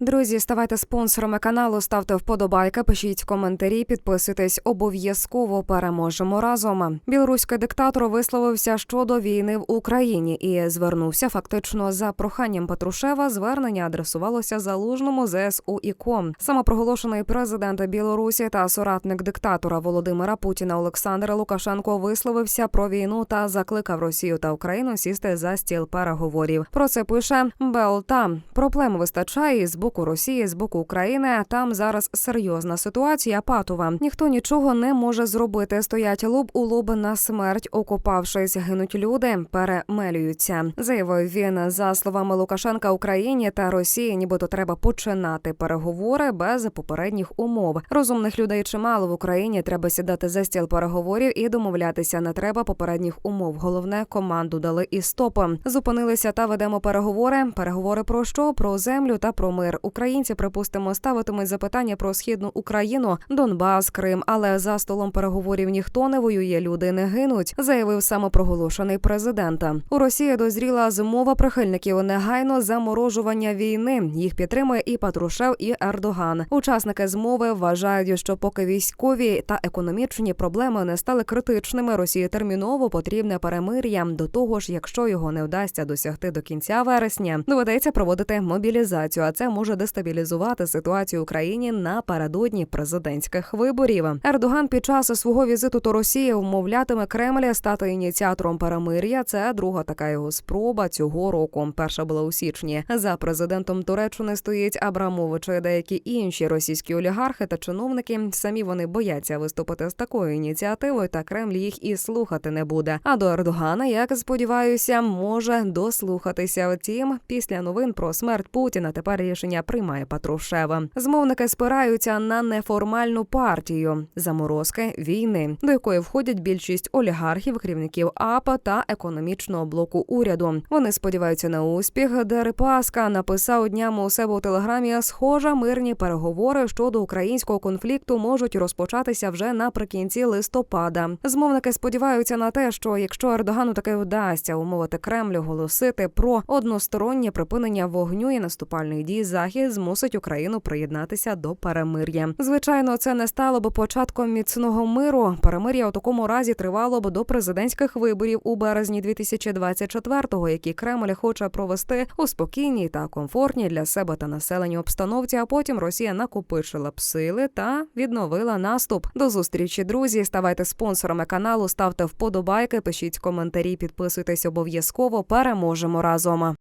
Друзі, ставайте спонсорами каналу, ставте вподобайки, пишіть коментарі, підписуйтесь. Обов'язково переможемо разом. Білоруський диктатор висловився щодо війни в Україні і звернувся фактично за проханням Патрушева. Звернення адресувалося залужному ЗСУ і КОМ. Самопроголошений президент Білорусі та соратник диктатора Володимира Путіна Олександр Лукашенко висловився про війну та закликав Росію та Україну сісти за стіл переговорів. Про це пише Белта. Проблем вистачає і з боку Росії, з боку України. Там зараз серйозна ситуація. Патова. Ніхто нічого не може зробити. Стоять лоб у лоб на смерть, окопавшись, гинуть люди, перемелюються. Заявив він за словами Лукашенка Україні та Росії, нібито треба починати переговори без попередніх умов. Розумних людей чимало в Україні. Треба сідати за стіл переговорів і домовлятися. Не треба попередніх умов. Головне команду дали і стопи. Зупинилися та ведемо переговори. Переговори про що? Про землю та про мир. Українці, припустимо, ставитимуть запитання про східну Україну, Донбас, Крим. Але за столом переговорів ніхто не воює. Люди не гинуть. Заявив самопроголошений президент. У Росії дозріла змова прихильників негайно заморожування війни. Їх підтримує і Патрушев, і Ердоган. Учасники змови вважають, що поки військові та економічні проблеми не стали критичними, Росії терміново потрібне перемир'я. До того ж, якщо його не вдасться досягти до кінця вересня, доведеться проводити мобілізацію. А це може дестабілізувати ситуацію в Україні напередодні президентських виборів. Ердоган під час свого візиту до Росії вмовлятиме Кремля стати ініціатором перемир'я. Це друга така його спроба цього року. Перша була у січні. За президентом Туреччини стоїть Абрамович і деякі інші російські олігархи та чиновники. Самі вони бояться виступити з такою ініціативою, та Кремль їх і слухати не буде. А до Ердогана, як сподіваюся, може дослухатися. Втім, після новин про смерть Путіна тепер рішення приймає Патрушева. Змовники спираються на неформальну партію заморозки війни, до якої входять більшість олігархів, керівників АПА та економічного блоку уряду. Вони сподіваються на успіх. Дерипаска написав днями у себе у телеграмі. Схожа мирні переговори щодо українського конфлікту можуть розпочатися вже наприкінці листопада. Змовники сподіваються на те, що якщо Ердогану таки вдасться умовити Кремль оголосити про одностороннє припинення вогню і наступальних дій, захід змусить Україну приєднатися до перемир'я. Звичайно, це не стало б початком міцного миру. Перемир'я у такому разі тривало б до президентських виборів у березні 2024-го, які Кремль хоче провести у спокійній та комфортній для себе та населення обстановці. А потім Росія накопичила б сили та відновила наступ. До зустрічі, друзі. Ставайте спонсорами каналу, ставте вподобайки, пишіть коментарі, підписуйтесь обов'язково. Переможемо разом.